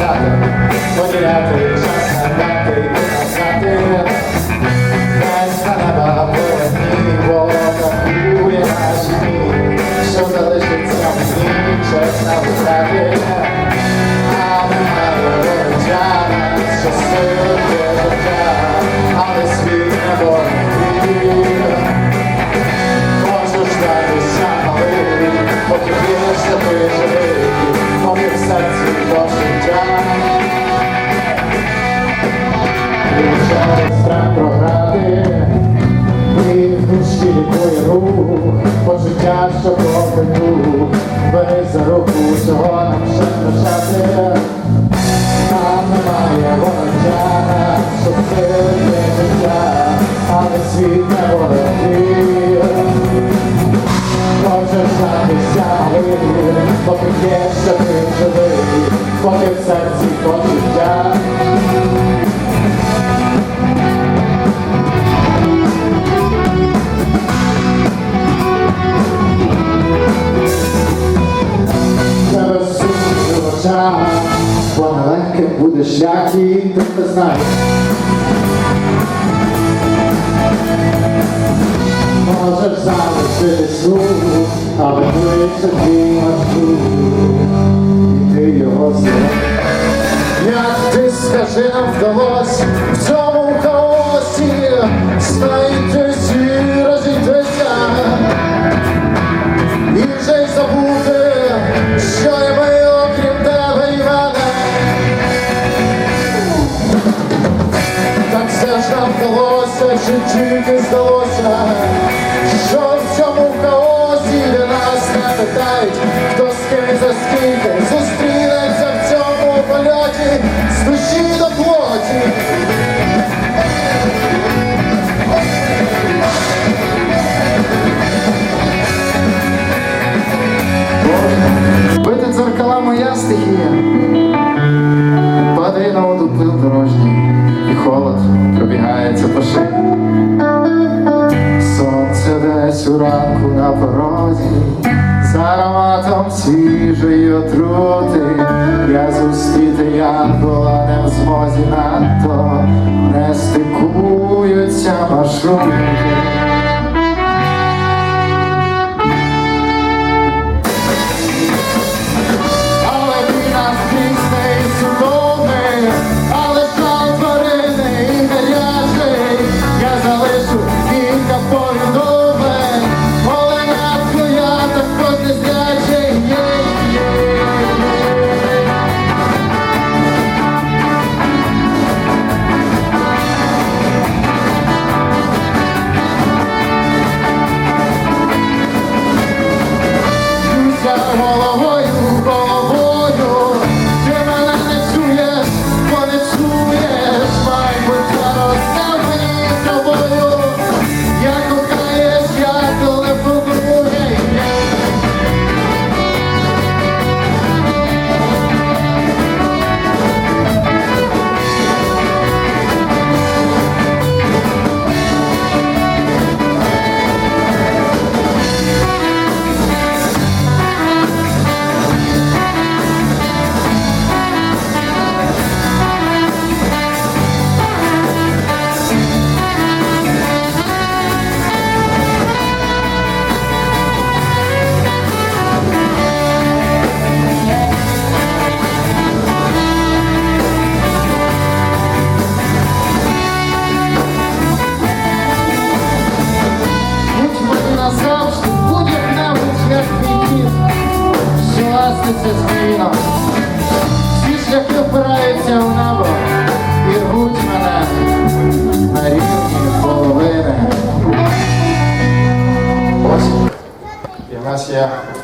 я не знаю, поділяти час почуття, що попиту, бери за руку, чого нам ще втрачати. Нам немає воротяна, що сили життя, але світ не воротів. Можеш знатися малий, поки є, що ти живий, поки в серці почуття. Сумні в очах, буде шлях і ти не знаєш. Можеш залишити слух, але ближче твій маршрут, і ти його знаєш. Як ти скажи нам вдалось в цьому хаосі знайдись і розійтися і вже й забути, моя стихія. Падає на воду пил дорожній, і холод пробігається по шиї. Сонце десь у ранку на порозі, з ароматом свіжої отрути. Я зустріти янгола не в змозі надто, не стикуються маршрути.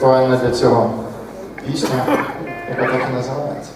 Актуальна для цього пісня, яка так і називається.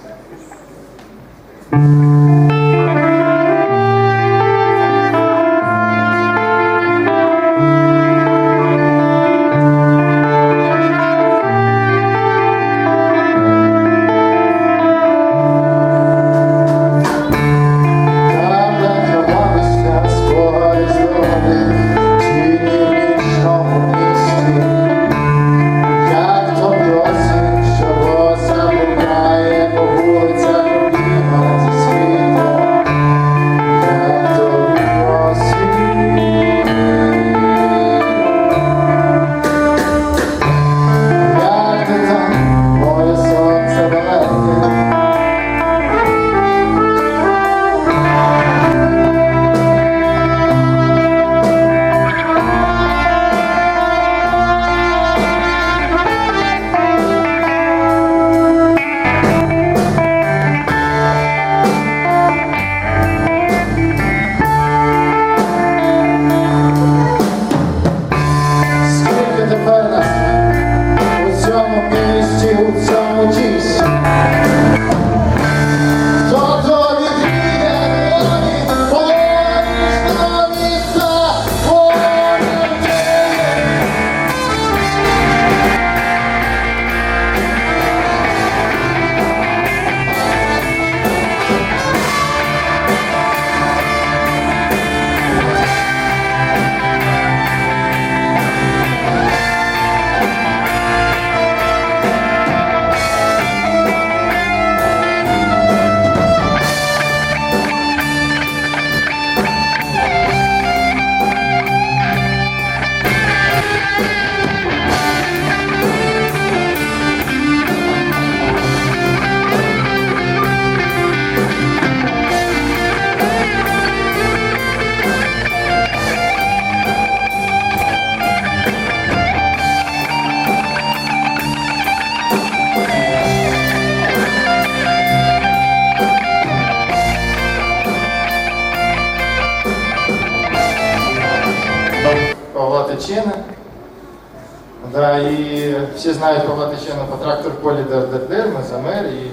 Знають Павла Тичина по трактор полі Дер-Дер-Дер, ми за і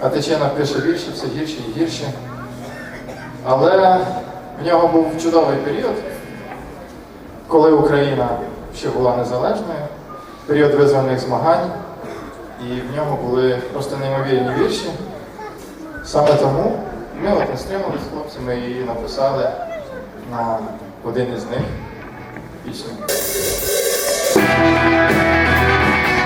а Тичина пише вірші, все гірші і гірші. Але в нього був чудовий період, коли Україна ще була незалежною, період визвольних змагань, і в нього були просто неймовірні вірші. Саме тому ми от не стримали з хлопцями і написали на один із них пісню.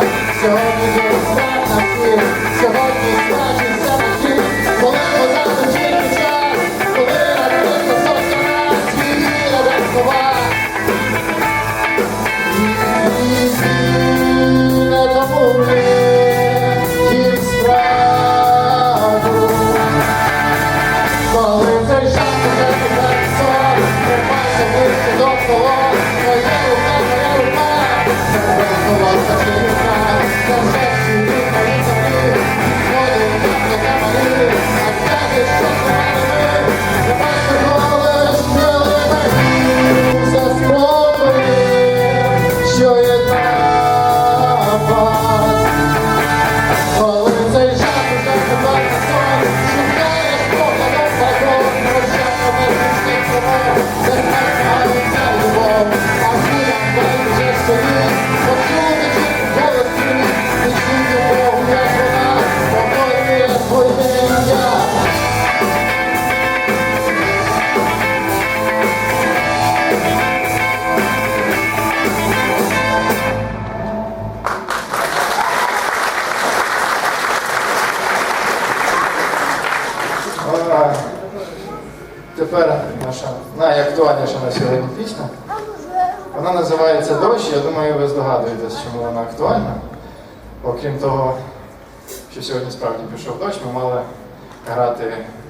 твоя сім'я, сьогодні ти знак на Вона називається дощ, я думаю, ви здогадуєтесь, чому вона актуальна. Окрім того, що сьогодні справді пішов дощ, ми мали грати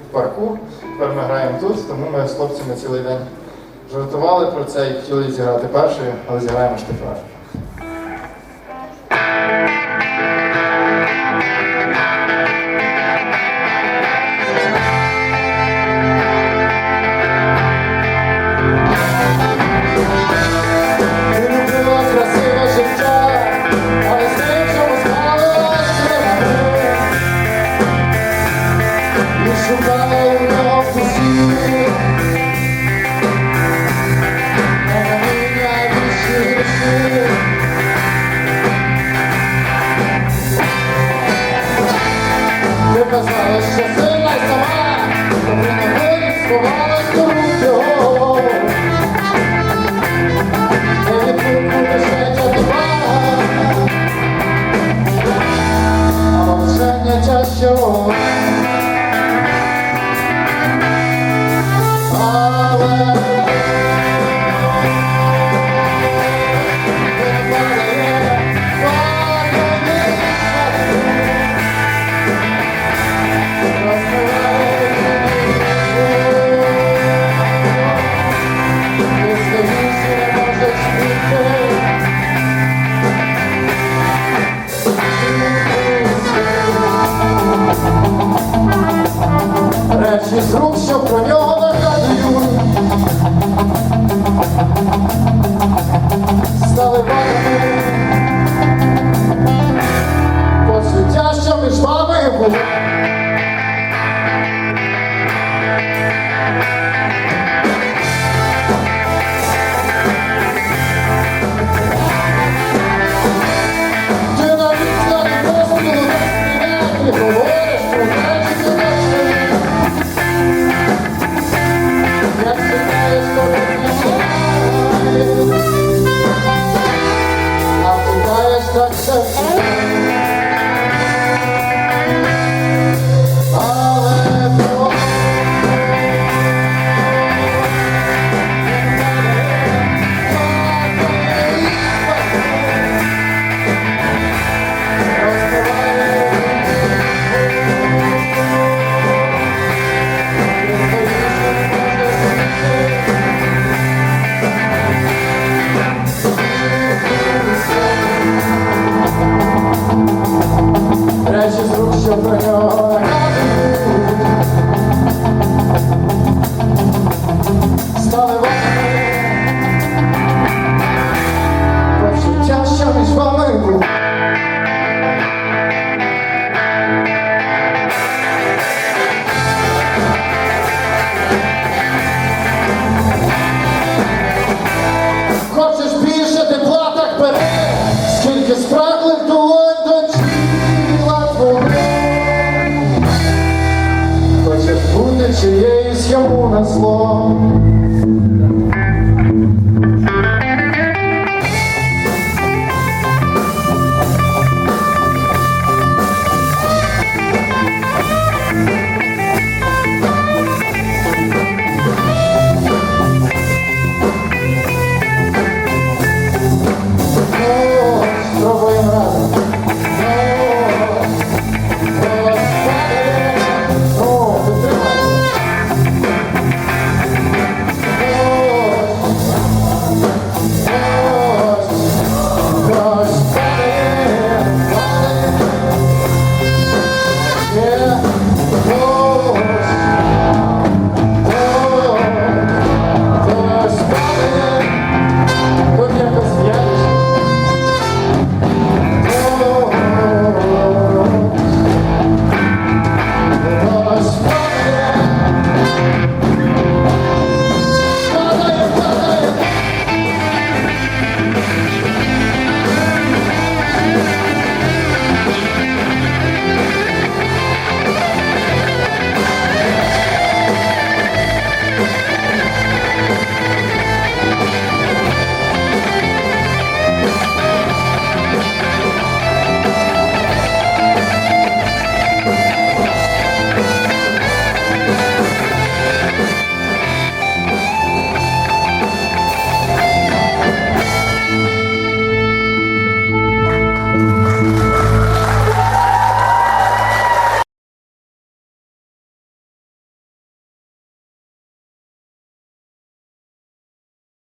в парку. Тепер ми граємо тут, тому ми з хлопцями цілий день жартували про це і хотіли зіграти першою, але зіграємо ж тепер. joy. Bravo.